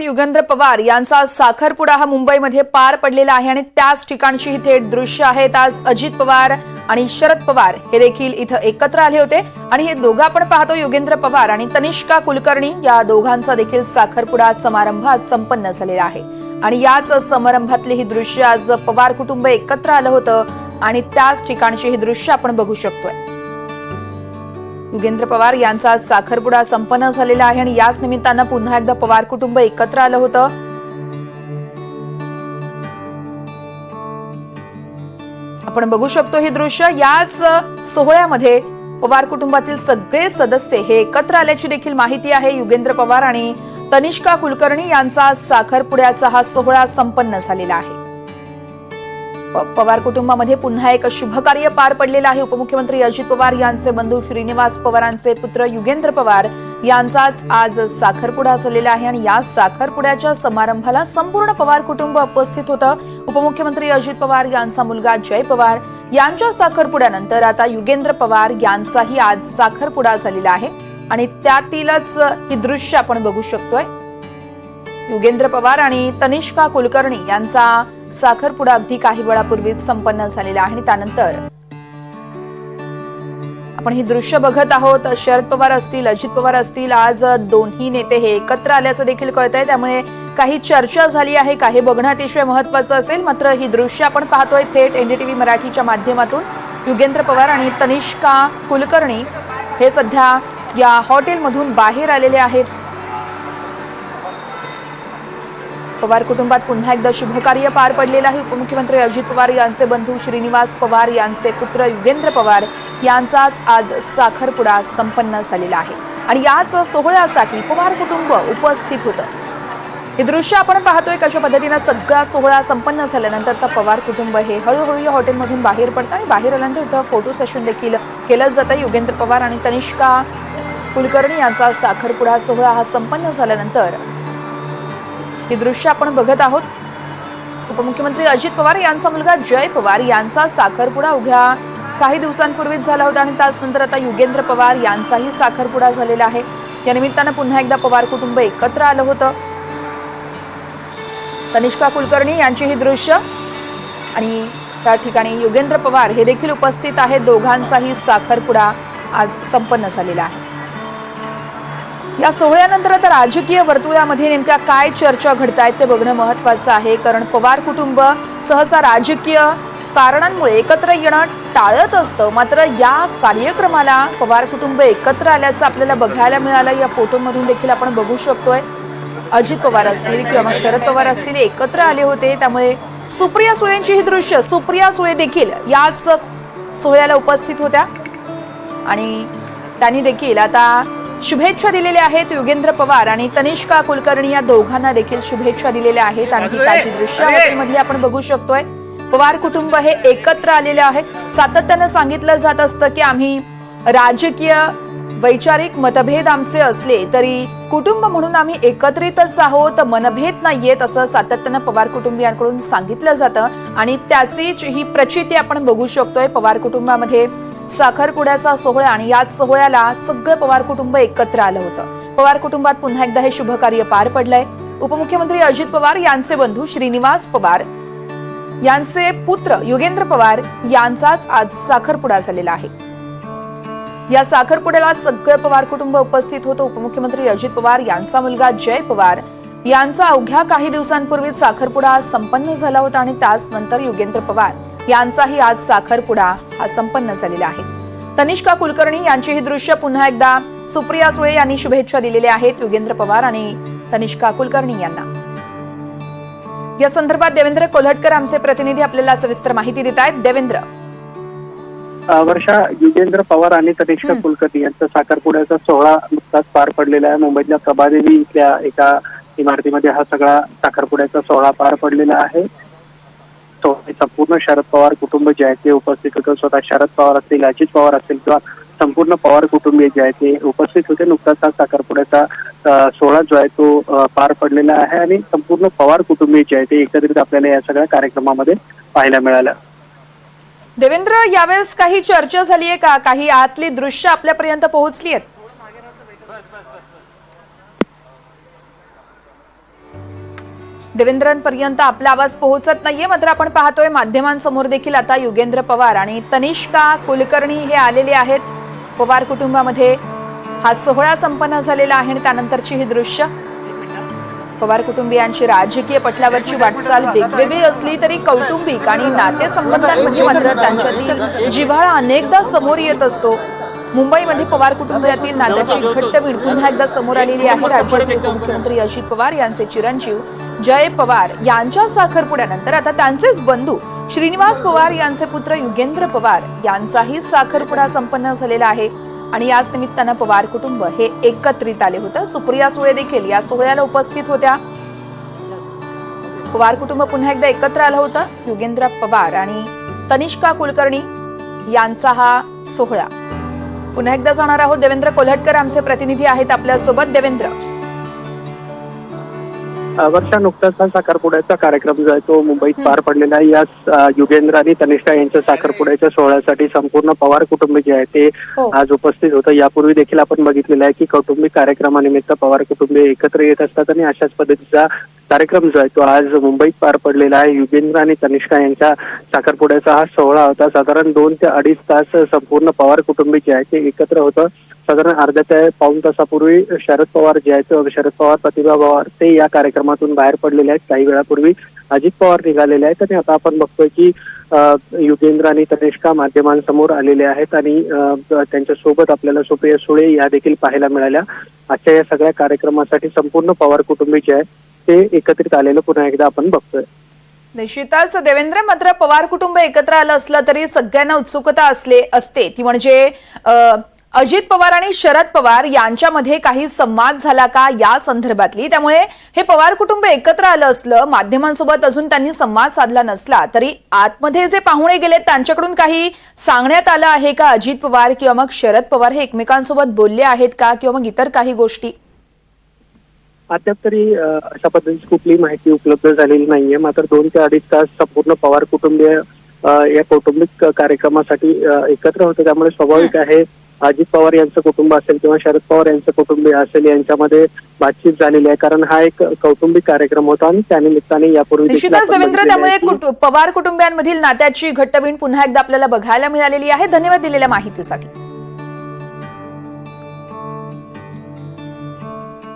युगेंद्र पवार यांचा साखरपुडा हा मुंबईमध्ये पार पडलेला आहे आणि त्याच ठिकाणची ही थेट दृश्य आहेत. आज अजित पवार आणि शरद पवार हे देखील इथं एकत्र आले होते. आणि हे दोघं आपण पाहतो युगेंद्र पवार आणि तनिष्का कुलकर्णी या दोघांचा देखील साखरपुडा समारंभ आज संपन्न झालेला आहे. आणि याच समारंभातले ही दृश्य आज पवार कुटुंब एकत्र आलं होतं आणि त्याच ठिकाणची ही दृश्य आपण बघू शकतोय. युगेंद्र पवार यांचा आज साखरपुडा संपन्न झालेला आहे आणि याच निमित्तानं पुन्हा एकदा पवार कुटुंब एकत्र आलं होतं. आपण बघू शकतो हे दृश्य याच सोहळ्यामध्ये पवार कुटुंबातील सगळे सदस्य हे एकत्र आल्याची देखील माहिती आहे. युगेंद्र पवार आणि तनिष्का कुलकर्णी यांचा साखरपुड्याचा हा सोहळा संपन्न झालेला आहे. पवार कुटुंबामध्ये पुन्हा एक शुभ कार्य पार पडलेलं आहे. उपमुख्यमंत्री अजित पवार यांचे बंधू श्रीनिवास पवारांचे पुत्र युगेंद्र पवार यांचाच आज साखरपुडा झालेला आहे. आणि या साखरपुड्याच्या समारंभाला संपूर्ण पवार कुटुंब उपस्थित होतं. उपमुख्यमंत्री अजित पवार यांचा मुलगा जय पवार यांच्या साखरपुड्यानंतर आता युगेंद्र पवार यांचाही आज साखरपुडा झालेला आहे. आणि त्यातीलच ही दृश्य आपण बघू शकतोय. युगेंद्र पवार आणि तनिष्का कुलकर्णी यांचा साखरपुडा अगदी काही वेळापूर्वीच संपन्न झालेला आहे आणि त्यानंतर आपण ही दृश्य बघत आहोत. शरद पवार असतील अजित पवार असतील आज दोन्ही नेते हे एकत्र आल्याचं देखील कळत आहे त्यामुळे काही चर्चा झाली आहे काही बघणं अतिशय महत्वाचं असेल. मात्र ही दृश्य आपण पाहतोय थेट एनडीटीव्ही मराठीच्या माध्यमातून. युगेंद्र पवार आणि तनिष्का कुलकर्णी हे सध्या या हॉटेलमधून बाहेर आलेले आहेत. पवार कुटुंबात पुन्हा एकदा शुभकार्य पार पडलेलं आहे. उपमुख्यमंत्री अजित पवार यांचे बंधू श्रीनिवास पवार यांचे पुत्र युगेंद्र पवार यांचाच आज साखरपुडा संपन्न झालेला आहे. आणि याच सोहळ्यासाठी पवार कुटुंब उपस्थित होतं. हे दृश्य आपण पाहतोय कशा पद्धतीनं सगळा सोहळा संपन्न झाल्यानंतर तर पवार कुटुंब हे हळूहळू या हॉटेलमधून बाहेर पडतं आणि बाहेर आल्यानंतर इथं फोटो सेशन देखील केलं जातं. युगेंद्र पवार आणि तनिष्का कुलकर्णी यांचा साखरपुडा सोहळा हा संपन्न झाल्यानंतर हे दृश्य आपण बघत आहोत. उपमुख्यमंत्री अजित पवार यांचा मुलगा जय पवार यांचा साखरपुडा उघ्या. काही दिवसांपूर्वीच झाला होता आणि त्याच नंतर आता युगेंद्र पवार यांचाही साखरपुडा झालेला आहे. या निमित्तानं पुन्हा एकदा पवार कुटुंब एकत्र आलं होतं. तनिष्का कुलकर्णी यांची ही दृश्य आणि त्या ठिकाणी युगेंद्र पवार हे देखील उपस्थित आहेत. दोघांचाही साखरपुडा आज संपन्न झालेला आहे. या सोहळ्यानंतर आता राजकीय वर्तुळामध्ये नेमक्या काय चर्चा घडतायत ते बघणं महत्वाचं आहे. कारण पवार कुटुंब सहसा राजकीय कारणांमुळे एकत्र येणं टाळत असतं. मात्र या कार्यक्रमाला पवार कुटुंब एकत्र आल्याचं आपल्याला बघायला मिळालं. या फोटोमधून देखील आपण बघू शकतोय. अजित पवार असतील किंवा मग शरद पवार असतील एकत्र आले होते. त्यामुळे सुप्रिया सुळेंची ही दृश्य सुप्रिया सुळे देखील याच सोहळ्याला उपस्थित होत्या. आणि त्यांनी देखील आता शुभेच्छा दिलेल्या आहेत युगेंद्र पवार आणि तनिष्का कुलकर्णी या दोघांना देखील शुभेच्छा दिलेल्या आहेत आणि ही ताजी दृश्य हॉटेलमध्ये आपण बघू शकतोय. पवार कुटुंब हे एकत्र आलेले आहे सातत्यानं सांगितलं जात असतं की आम्ही राजकीय वैचारिक मतभेद आमचे असले तरी कुटुंब म्हणून आम्ही एकत्रितच आहोत मनभेद नाहीयेत असं सातत्यानं पवार कुटुंबियांकडून सांगितलं जातं. आणि त्याचीच ही प्रचिती आपण बघू शकतोय पवार कुटुंबामध्ये. साखरपुड्याचा सोहळा आणि याच सोहळ्याला सगळं पवार कुटुंब एकत्र आलं होतं. पवार कुटुंबात पुन्हा एकदा हे शुभकार्य पार पडलंय. उपमुख्यमंत्री अजित पवार यांचे बंधू श्रीनिवास पवार यांचे पुत्र योगेंद्र पवार यांचाच आज साखरपुडा झालेला आहे. या साखरपुड्याला सगळं पवार कुटुंब उपस्थित होतं. उपमुख्यमंत्री अजित पवार यांचा मुलगा जय पवार यांचा अवघ्या काही दिवसांपूर्वी साखरपुडा संपन्न झाला होता आणि त्याच नंतर योगेंद्र पवार यांचाही आज साखरपुडा हा संपन्न झालेला आहे. तनिष्का कुलकर्णी यांची ही दृश्य पुन्हा एकदा सुप्रिया सुळे यांनी शुभेच्छा दिलेल्या आहेत युगेंद्र पवार आणि तनिष्का कुलकर्णी यांना. या संदर्भात देवेंद्र कोल्हटकर आमचे प्रतिनिधी आपल्याला सविस्तर माहिती देत आहेत. देवेंद्र. वर्षा युगेंद्र पवार आणि तनिष्का. कुलकर्णी यांचा साखरपुड्याचा सोहळा नुकताच पार पडलेला आहे. मुंबईतल्या प्रभादेवी इथल्या एका इमारतीमध्ये हा सगळा साखरपुड्याचा सोहळा पार पडलेला आहे. संपूर्ण शरद पवार कुटुंब जे आहे ते उपस्थित होतं. स्वतः शरद पवार असतील अजित पवार असतील किंवा संपूर्ण पवार कुटुंबीय जे आहे ते उपस्थित होते. नुकताच हा साखरपुड्याचा सोहळा जो आहे तो पार पडलेला आहे आणि संपूर्ण पवार कुटुंबीय जे आहे ते एकत्रित आपल्याला या सगळ्या कार्यक्रमामध्ये पाहायला मिळालं. देवेंद्र यावेळेस काही चर्चा झाली आहे का? काही आतली दृश्य आपल्यापर्यंत पोहोचली आहेत देवेंद्रांपर्यंत आपला आवाज पोहोचत नाहीये. मात्र आपण पाहतोय माध्यमांसमोर देखील आता युगेंद्र पवार आणि तनिष्का कुलकर्णी हे आलेले आहेत. पवार कुटुंबामध्ये हा सोहळा संपन्न झालेला आहे आणि त्यानंतरची ही दृश्य. पवार कुटुंबियांची राजकीय पटलावरची वाटचाल वेगवेगळी असली तरी कौटुंबिक आणि नातेसंबंधांमध्ये मात्र त्यांच्यातील जिव्हाळा अनेकदा समोर येत असतो. मुंबईमध्ये पवार कुटुंबियातील नात्याची घट्ट वीण पुन्हा एकदा समोर आलेली आहे. राज्याचे उपमुख्यमंत्री अजित पवार यांचे चिरंजीव जय पवार यांच्या साखरपुड्यानंतर आता त्यांचेच बंधू श्रीनिवास पवार यांचे पुत्र युगेंद्र पवार यांचाही साखरपुडा संपन्न झालेला आहे. आणि याच निमित्तानं पवार कुटुंब हे एकत्रित आले होतं. सुप्रिया सुळे देखील या सोहळ्याला उपस्थित होत्या. पवार कुटुंब पुन्हा एकदा एकत्र आलं होतं. युगेंद्र पवार आणि तनिष्का कुलकर्णी यांचा हा सोहळा. पुन्हा एकदा जाणार आहोत देवेंद्र कोल्हटकर आमचे प्रतिनिधी आहेत आपल्यासोबत. देवेंद्र. वर्षा नुकताच हा साखरपुड्याचा कार्यक्रम जो आहे तो मुंबईत पार पडलेला आहे. या अ, युगेंद्र आणि तनिष्ठा यांच्या साखरपुड्याच्या सोहळ्यासाठी संपूर्ण पवार कुटुंब जे आहे ते हो. आज उपस्थित होतं. यापूर्वी देखील आपण बघितलेलं आहे की कौटुंबिक कार्यक्रमानिमित्त पवार कुटुंबीय एकत्र येत असतात आणि अशाच पद्धतीचा कार्यक्रम जो आहे तो आज मुंबईत पार पडलेला आहे. युगेंद्र आणि तनिष्का यांच्या साखरपुड्याचा हा सोहळा होता. साधारण दोन ते अडीच तास संपूर्ण पवार कुटुंबी जे आहे ते एकत्र होतं. साधारण अर्ध्या ते पाऊन तासापूर्वी शरद पवार जे आहेत शरद पवार प्रतिभा पवार ते या कार्यक्रमातून बाहेर पडलेले आहेत. काही वेळापूर्वी अजित पवार निघालेले आहेत आणि आता आपण बघतोय की युगेंद्र आणि तनिष्का माध्यमांसमोर आलेले आहेत आणि त्यांच्यासोबत आपल्याला सुप्रिया सुळे या देखील पाहायला मिळाल्या. आजच्या या सगळ्या कार्यक्रमासाठी संपूर्ण पवार कुटुंबी जे आहे ते एकत्रित आलेलं पुन्हा एकदा आपण बघतोय. निश्चितच देवेंद्र मात्र पवार कुटुंब एकत्र आलं असलं तरी सगळ्यांना उत्सुकता असले असते. ती म्हणजे अजित पवार आणि शरद पवार यांच्यामध्ये काही संवाद झाला का या संदर्भातली? त्यामुळे हे पवार कुटुंब एकत्र आलं असलं माध्यमांसोबत अजून त्यांनी संवाद साधला नसला तरी आतमध्ये जे पाहुणे गेलेत त्यांच्याकडून काही सांगण्यात आलं आहे का? अजित पवार किंवा मग शरद पवार हे एकमेकांसोबत बोलले आहेत का? किंवा मग इतर काही गोष्टी? अद्याप तरी अशा पद्धतीची कुठलीही माहिती उपलब्ध झालेली नाहीये. मात्र दोन ते अडीच तास संपूर्ण पवार कुटुंबीय या कौटुंबिक कार्यक्रमासाठी एकत्र होते. त्यामुळे स्वाभाविक आहे अजित पवार यांचं कुटुंब असेल किंवा शरद पवार यांचं कुटुंबीय असेल यांच्यामध्ये बातचीत झालेली आहे. कारण हा एक कौटुंबिक कार्यक्रम होता आणि त्यानिमित्ताने यापूर्वी निश्चितच आहे त्यामुळे पवार कुटुंबियांमधील नात्याची घट्टवीण पुन्हा एकदा आपल्याला बघायला मिळालेली आहे. धन्यवाद दिलेल्या माहितीसाठी.